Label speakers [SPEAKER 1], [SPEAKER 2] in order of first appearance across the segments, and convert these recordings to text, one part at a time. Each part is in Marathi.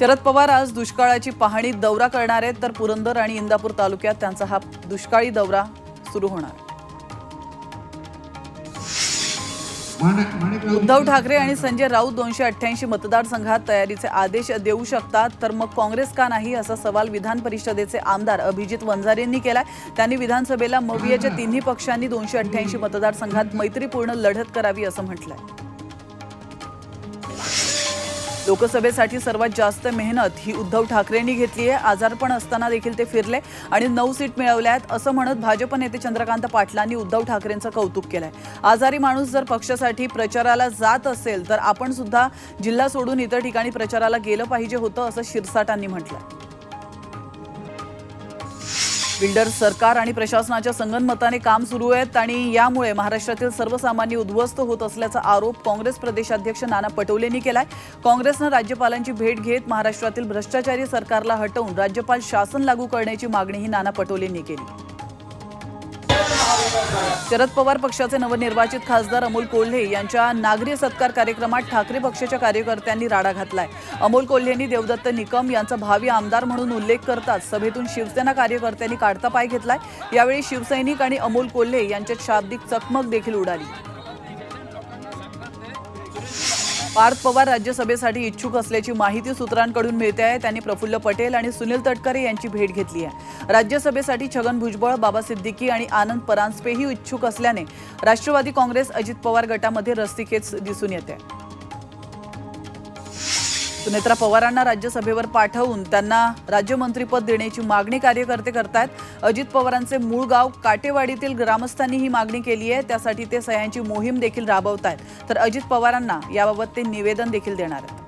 [SPEAKER 1] शरद पवार आज दुष्काळाची पाहणी दौरा करणार आहेत तर पुरंदर आणि इंदापूर तालुक्यात त्यांचा हा दुष्काळी दौरा सुरू होणार. उद्धव ठाकरे आणि संजय राऊत दोनशे अठ्ठ्याऐंशी मतदारसंघात तयारीचे आदेश देऊ शकतात तर मग काँग्रेस का नाही असा सवाल विधान परिषदेचे आमदार अभिजित वंजारेंनी केलाय. त्यांनी विधानसभेला मवियाच्या तिन्ही पक्षांनी दोनशे अठ्ठ्याऐंशी मतदारसंघात मैत्रीपूर्ण लढत करावी असं म्हटलंय. लोकसभेसाठी सर्वात जास्त मेहनत ही उद्धव ठाकरेंनी घेतली आहे. आजारपण असताना देखील ते फिरले आणि नऊ सीट मिळवल्या आहेत असं म्हणत भाजप नेते चंद्रकांत पाटलांनी उद्धव ठाकरेंचं कौतुक केलंय. आजारी माणूस जर पक्षासाठी प्रचाराला जात असेल तर आपण सुद्धा जिल्हा सोडून इतर ठिकाणी प्रचाराला गेलं पाहिजे होतं असं शिरसाटांनी म्हटलं बिल्डर सरकार आणि प्रशासनाच्या संगनमताने काम सुरू आहेत आणि यामुळे महाराष्ट्रातील सर्वसामान्य उद्ध्वस्त होत असल्याचा आरोप काँग्रेस प्रदेशाध्यक्ष नाना पटोलेंनी केलाय. काँग्रेसनं राज्यपालांची भेट घेत महाराष्ट्रातील भ्रष्टाचारी सरकारला हटवून राज्यपाल शासन लागू करण्याची मागणीही नाना पटोलेंनी केली. शरद पवार पक्षाचे नवनिर्वाचित खासदार अमोल कोल्हे यांच्या नागरी सत्कार कार्यक्रमात ठाकरे पक्षाच्या कार्यकर्त्यांनी राडा घातलाय. अमोल कोल्हेंनी देवदत्त निकम यांचा भावी आमदार म्हणून उल्लेख करताच सभेतून शिवसेना कार्यकर्त्यांनी काढता पाय घेतलाय. यावेळी शिवसैनिक आणि अमोल कोल्हे यांच्यात शाब्दिक चकमक देखील उडाली. पार्थ पवार राज्यसभेसाठी इच्छुक असल्याची माहिती सूत्रांकडून मिळते आहे. त्यांनी प्रफुल्ल पटेल आणि सुनील तटकरे यांची भेट घेतली आहे. राज्यसभेसाठी छगन भुजबळ बाबा सिद्दीकी आणि आनंद परांजपेही इच्छुक असल्याने राष्ट्रवादी काँग्रेस अजित पवार गटामध्ये रस्तिकेच दिसून येते. सुनेत्रा पवारांना राज्यसभेवर पाठवून त्यांना राज्यमंत्रीपद देण्याची मागणी कार्यकर्ते करतायत. अजित पवारांचे मूळ गाव काटेवाडीतील ग्रामस्थांनी ही मागणी केली आहे. त्यासाठी ते सह्यांची मोहीम देखील राबवत आहेत तर अजित पवारांना याबाबत ते निवेदन देखील देणार आहेत.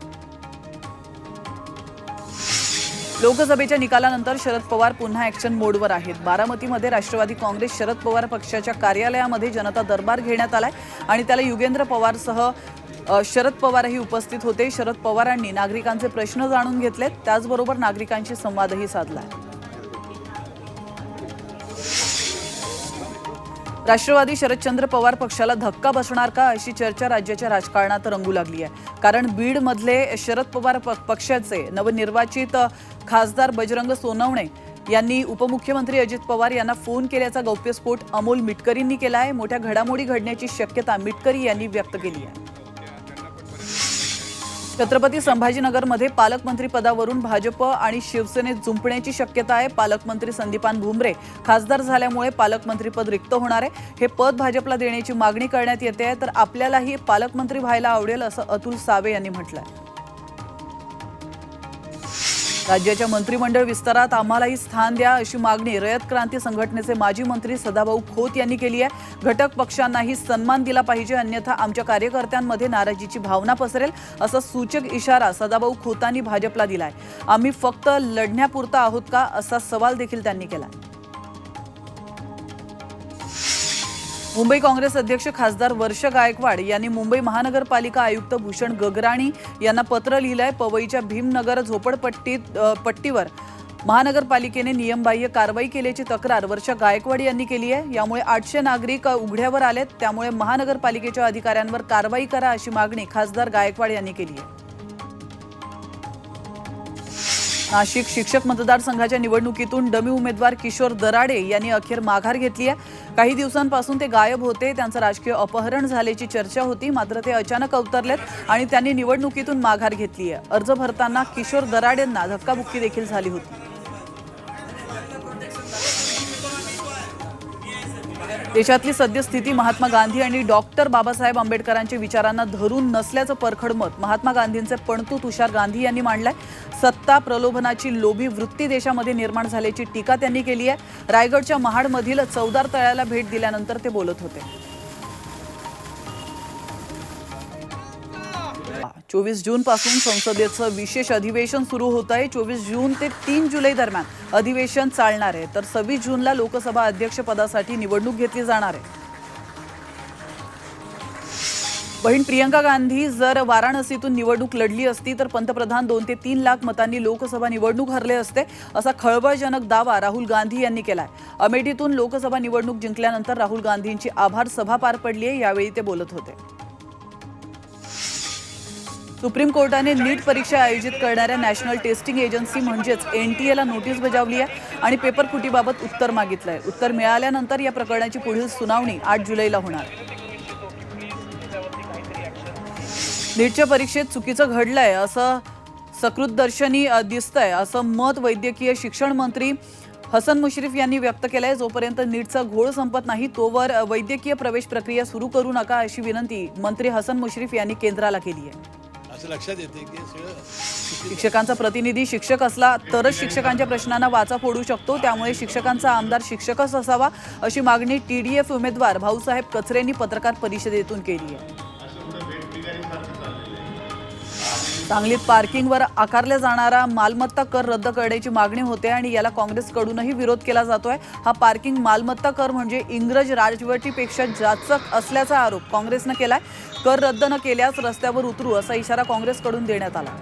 [SPEAKER 1] लोकसभेच्या निकालानंतर शरद पवार पुन्हा ऍक्शन मोडवर आहेत. बारामतीमध्ये राष्ट्रवादी काँग्रेस शरद पवार पक्षाच्या कार्यालयामध्ये जनता दरबार घेण्यात आलाय आणि त्याला युगेंद्र पवारसह शरद पवारही उपस्थित होते. शरद पवारांनी नागरिकांचे प्रश्न जाणून घेतलेत. त्याचबरोबर नागरिकांशी संवादही साधला. राष्ट्रवादी शरदचंद्र पवार पक्षाला धक्का बसणार का अशी चर्चा राज्याच्या राजकारणात रंगू लागली आहे. कारण बीडमधले शरद पवार प- पक्षाचे नवनिर्वाचित खासदार बजरंग सोनवणे यांनी उपमुख्यमंत्री अजित पवार यांना फोन केल्याचा गौप्यस्फोट अमोल मिटकरींनी केला आहे. मोठ्या घडामोडी घडण्याची शक्यता मिटकरी यांनी व्यक्त केली आहे. छत्रपती संभाजीनगरमध्ये पालकमंत्री पदावरून भाजप आणि शिवसेनेत जुंपण्याची शक्यता आहे. पालकमंत्री संदीपान भुमरे खासदार झाल्यामुळे पालकमंत्रीपद रिक्त होणार आहे. हे पद भाजपला देण्याची मागणी करण्यात येते आहे. तर आपल्यालाही पालकमंत्री व्हायला आवडेल असं अतुल सावे यांनी म्हटलंय. राज्याच्या मंत्रिमंडळ विस्तारात आम्हालाही स्थान द्या अशी मागणी रयत क्रांती संघटनेचे माजी मंत्री सदाभाऊ खोत यांनी केली आहे. घटक पक्षांनाही सन्मान दिला पाहिजे अन्यथा आमच्या कार्यकर्त्यांमध्ये नाराजीची भावना पसरेल असा सूचक इशारा सदाभाऊ खोतांनी भाजपला दिलाय. आम्ही फक्त लढण्यापुरता आहोत का असा सवाल देखील त्यांनी केला मुंबई काँग्रेस अध्यक्ष खासदार वर्ष गायकवाड यांनी मुंबई महानगरपालिका आयुक्त भूषण गगराणी यांना पत्र लिहिलंय. पवईच्या भीमनगर झोपडपट्टीत पट्टीवर महानगरपालिकेने नियमबाह्य कारवाई केल्याची तक्रार वर्षा गायकवाड यांनी केली आहे. यामुळे आठशे नागरिक उघड्यावर आलेत. त्यामुळे महानगरपालिकेच्या अधिकाऱ्यांवर कारवाई करा अशी मागणी खासदार गायकवाड यांनी केली आहे. नाशिक शिक्षक मतदारसंघाच्या निवडणुकीतून डमी उमेदवार किशोर दराडे यांनी अखेर माघार घेतली आहे. काही दिवसांपासून ते गायब होते. त्यांचं राजकीय अपहरण झाल्याची चर्चा होती. मात्र ते अचानक अवतरलेत आणि त्यांनी निवडणुकीतून माघार घेतली आहे अर्ज भरताना किशोर दराडेंना धक्काबुक्की देखील झाली होती. देशातली सद्यस्थिती महात्मा गांधी आणि डॉक्टर बाबासाहेब आंबेडकरांच्या विचारांना धरून नसल्याचं परखड मत महात्मा गांधींचे पणतू तुषार गांधी यांनी मांडलंय. सत्ता प्रलोभनाची लोभी वृत्ती देशामध्ये निर्माण झाल्याची टीका त्यांनी केली आहे. रायगडच्या महाडमधील चौदार तळ्याला भेट दिल्यानंतर ते बोलत होते. चोवीस जून पासून संसदेचं विशेष अधिवेशन सुरू होत आहे. चोवीस जून ते तीन जुलै दरम्यान अधिवेशन चालणार आहे. तर सव्वीस जूनला लोकसभा अध्यक्षपदासाठी निवडणूक घेतली जाणार आहे. बहीण प्रियंका गांधी जर वाराणसीतून निवडणूक लढली असती तर पंतप्रधान दोन ते तीन लाख मतांनी लोकसभा निवडणूक हरले असते असा खळबळजनक दावा राहुल गांधी यांनी केलाय. अमेठीतून लोकसभा निवडणूक जिंकल्यानंतर राहुल गांधींची आभार सभा पार पडली आहे यावेळी ते बोलत होते. सुप्रीम कोर्टाने नीट परीक्षा आयोजित करणाऱ्या नॅशनल टेस्टिंग एजन्सी म्हणजेच एन टी एला नोटीस बजावली आहे आणि पेपर फुटीबाबत उत्तर मागितलं आहे. उत्तर मिळाल्यानंतर या प्रकरणाची पुढील सुनावणी आठ जुलैला होणार. नीटच्या परीक्षेत चुकीचं घडलंय असं सकृतदर्शनी दिसतंय असं मत वैद्यकीय शिक्षण मंत्री हसन मुश्रीफ यांनी व्यक्त केलंय. जोपर्यंत नीटचा घोळ संपत नाही तोवर वैद्यकीय प्रवेश प्रक्रिया सुरू करू नका अशी विनंती मंत्री हसन मुश्रीफ यांनी केंद्राला केली आहे.
[SPEAKER 2] असं लक्षात येते की सगळं
[SPEAKER 1] शिक्षकांचा प्रतिनिधी शिक्षक असला तरच शिक्षकांच्या प्रश्नांना वाचा फोडू शकतो. त्यामुळे शिक्षकांचा आमदार शिक्षकच असावा अशी मागणी टी डी एफ उमेदवार भाऊसाहेब कचरेंनी पत्रकार परिषदेतून केली आहे. सांगलीत पार्किंगवर आकारला जाणारा मालमत्ता कर रद्द करण्याची मागणी होते आणि याला काँग्रेसकडूनही विरोध केला जातोय. हा पार्किंग मालमत्ता कर म्हणजे इंग्रज राजवटीपेक्षा जाचक असल्याचा आरोप काँग्रेसनं केलाय. कर रद्द न केल्यास रस्त्यावर उतरू असा इशारा काँग्रेसकडून देण्यात आला.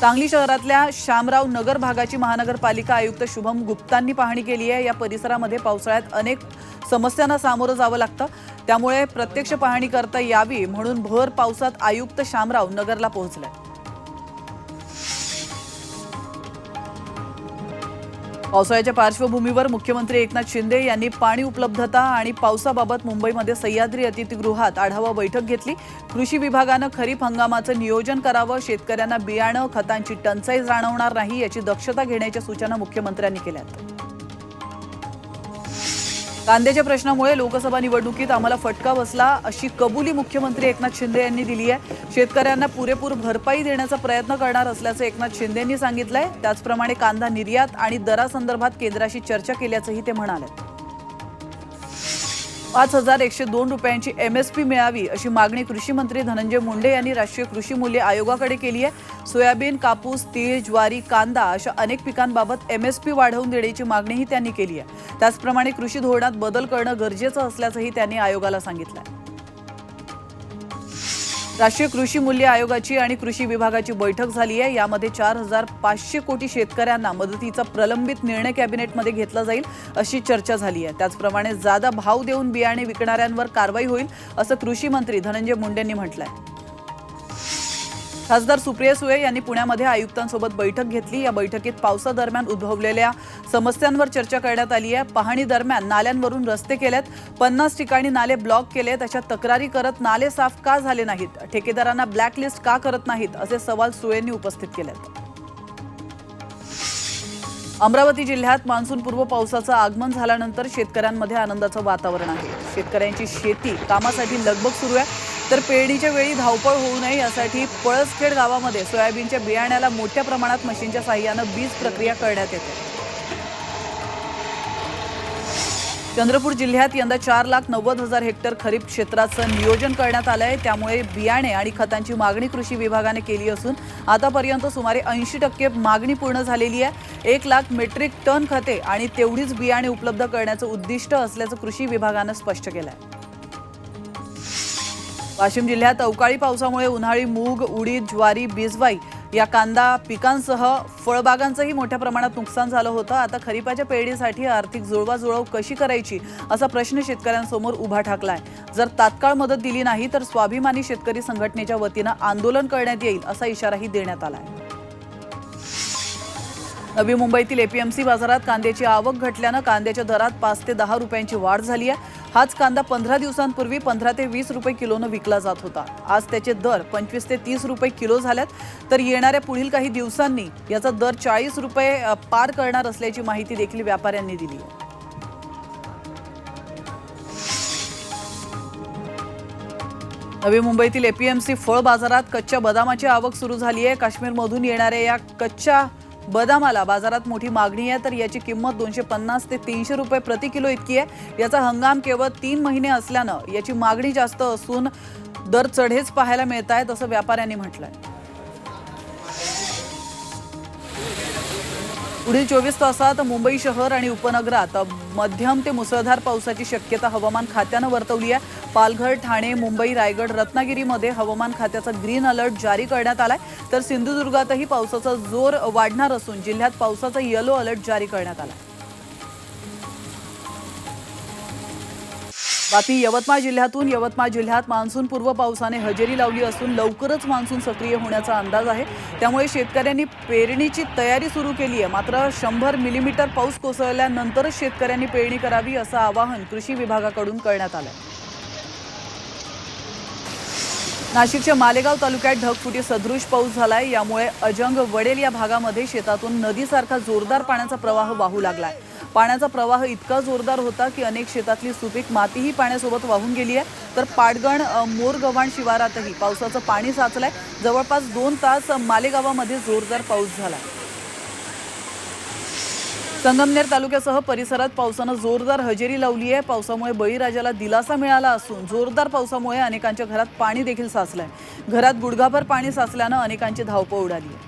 [SPEAKER 1] सांगली शहरातल्या शामराव नगर भागाची महानगरपालिका आयुक्त शुभम गुप्तांनी पाहणी केली आहे. या परिसरामध्ये पावसाळ्यात अनेक समस्यांना सामोरं जावं लागतं. त्यामुळे प्रत्यक्ष पाहणी करता यावी म्हणून भर पावसात आयुक्त शामराव नगरला पोहोचलाय पावसाळ्याच्या पार्श्वभूमीवर मुख्यमंत्री एकनाथ शिंदे यांनी पाणी उपलब्धता आणि पावसाबाबत मुंबईमध्ये सह्याद्री अतिथीगृहात आढावा बैठक घेतली. कृषी विभागानं खरीप हंगामाचं नियोजन करावं शेतकऱ्यांना बियाणं खतांची टंचाई जाणवणार नाही याची दक्षता घेण्याच्या सूचना मुख्यमंत्र्यांनी केल्या कांद्याच्या प्रश्नामुळे लोकसभा निवडणुकीत आम्हाला फटका बसला अशी कबुली मुख्यमंत्री एकनाथ शिंदे यांनी दिली आहे. शेतकऱ्यांना पुरेपूर भरपाई देण्याचा प्रयत्न करणार असल्याचं एकनाथ शिंदे यांनी सांगितलंय. त्याचप्रमाणे कांदा निर्यात आणि दरासंदर्भात केंद्राशी चर्चा केल्याचंही ते म्हणाले. पाच हजार एकशे दोन रुपयांची एमएसपी मिळावी अशी मागणी कृषी मंत्री धनंजय मुंडे यांनी राष्ट्रीय कृषी मूल्य आयोगाकडे केली आहे. सोयाबीन कापूस तीळ ज्वारी कांदा अशा अनेक पिकांबाबत एमएसपी वाढवून देण्याची मागणीही त्यांनी केली आहे. त्याचप्रमाणे कृषी धोरणात बदल करणं गरजेचं असल्याचंही त्यांनी आयोगाला सांगितलं आहे राष्ट्रीय कृषी मूल्य आयोगाची आणि कृषी विभागाची बैठक झाली आहे. यामध्ये चार हजार पाचशे कोटी शेतकऱ्यांना मदतीचा प्रलंबित निर्णय कॅबिनेटमध्ये घेतला जाईल अशी चर्चा झाली आहे. त्याचप्रमाणे जादा भाव देऊन बियाणे विकणाऱ्यांवर कारवाई होईल असं कृषी मंत्री धनंजय मुंडेंनी म्हटलं आहे खासदार सुप्रिया सुळे यांनी पुण्यामध्ये आयुक्तांसोबत बैठक घेतली. या बैठकीत पावसादरम्यान उद्भवलेल्या समस्यांवर चर्चा करण्यात आली आहे. पाहणी दरम्यान नाल्यांवरून रस्ते केलेत. पन्नास ठिकाणी नाले ब्लॉक केलेत. अशा तक्रारी करत नाले साफ का झाले नाहीत? ठेकेदारांना ब्लॅकलिस्ट का करत नाहीत? असे सवाल सुळेंनी उपस्थित केलेत. अमरावती जिल्ह्यात मान्सूनपूर्व पावसाचं आगमन झाल्यानंतर शेतकऱ्यांमध्ये आनंदाचं वातावरण आहे. शेतकऱ्यांची शेती कामासाठी लगबग सुरू आहे. तर पेरणीच्या वेळी धावपळ होऊ नये यासाठी पळसखेड गावामध्ये सोयाबीनच्या बियाण्याला मोठ्या प्रमाणात मशीनच्या साह्यानं बीज प्रक्रिया करण्यात येते. चंद्रपूर जिल्ह्यात यंदा चार लाख नव्वद हजार हेक्टर खरीप क्षेत्राचं नियोजन करण्यात आलं आहे त्यामुळे बियाणे आणि खतांची मागणी कृषी विभागाने केली असून आतापर्यंत सुमारे ऐंशी टक्के मागणी पूर्ण झालेली आहे. एक लाख मेट्रिक टन खते आणि तेवढीच बियाणे उपलब्ध करण्याचं उद्दिष्ट असल्याचं कृषी विभागानं स्पष्ट केलं आहे वाशिम जिल्ह्यात अवकाळी पावसामुळे उन्हाळी मूग उडीद ज्वारी बिजवाई या कांदा पिकांसह फळबागांचंही मोठ्या प्रमाणात नुकसान झालं होतं. आता खरीपाच्या पेरणीसाठी आर्थिक जुळवाजुळव कशी करायची असा प्रश्न शेतकऱ्यांसमोर उभा ठाकलाय. जर तात्काळ मदत दिली नाही तर स्वाभिमानी शेतकरी संघटनेच्या वतीनं आंदोलन करण्यात येईल असा इशाराही देण्यात आला आहे नवी मुंबईतील एपीएमसी बाजारात कांद्याची आवक घटल्यानं कांद्याच्या दरात पाच ते दहा रुपयांची वाढ झाली आहे. हाच कांदा पंधरा दिवसांपूर्वी पंधरा ते वीस रुपये किलोनं विकला जात होता. आज त्याचे दर पंचवीस ते तीस रुपये किलो झाल्यात. तर येणाऱ्या पुढील काही दिवसांनी याचा दर चाळीस रुपये पार करणार असल्याची माहिती देखील व्यापाऱ्यांनी दिली आहे. नवी मुंबईतील एपीएमसी फळ बाजारात कच्च्या बदामाची आवक सुरू झाली आहे. काश्मीरमधून येणाऱ्या या कच्च्या बदामाला बाजारात मोठी मागणी आहे तर याची किंमत दोनशे पन्नास ते तीनशे रुपये प्रति किलो इतकी आहे. याचा हंगाम केवळ तीन महिने असल्यानं याची मागणी जास्त असून दर चढेच पाहायला मिळत आहेत असं व्यापाऱ्यांनी म्हटलंय. पुढील चोवीस तासात मुंबई शहर आणि उपनगरात मध्यम ते मुसळधार पावसाची शक्यता हवामान खात्यानं वर्तवली आहे. पालघर ठाणे मुंबई रायगड रत्नागिरीमध्ये हवामान खात्याचा ग्रीन अलर्ट जारी करण्यात आलाय. तर सिंधुदुर्गातही पावसाचा जोर वाढणार असून जिल्ह्यात पावसाचा येलो अलर्ट जारी करण्यात आला बातमी यवतमाळ जिल्ह्यातून यवतमाळ जिल्ह्यात मान्सूनपूर्व पावसाने हजेरी लावली असून लवकरच मान्सून सक्रिय होण्याचा अंदाज आहे. त्यामुळे शेतकऱ्यांनी पेरणीची तयारी सुरू केली आहे मात्र शंभर मिलीमीटर पाऊस कोसळल्यानंतरच शेतकऱ्यांनी पेरणी करावी असं आवाहन कृषी विभागाकडून करण्यात आलं नाशिकच्या मालेगाव तालुक्यात ढगफुटी सदृश पाऊस झालाय. यामुळे अजंग वडेल या भागामध्ये शेतातून नदीसारखा जोरदार पाण्याचा प्रवाह वाहू लागलाय. पाण्याचा प्रवाह इतका जोरदार होता की अनेक शेतातली सुपीक मातीही पाण्यासोबत वाहून गेली आहे. तर पाटगण मोरगव्हाण शिवारातही पावसाचं पाणी साचलंय. जवळपास दोन तास मालेगावामध्ये जोरदार पाऊस झाला संगमनेर तालुक्यासह परिसरात पावसानं जोरदार हजेरी लावली आहे पावसामुळे बळीराजाला दिलासा मिळाला असून जोरदार पावसामुळे अनेकांच्या घरात पाणी देखील साचलंय. घरात गुडघाभर पाणी साचल्यानं अनेकांची धावपळ उडाली आहे.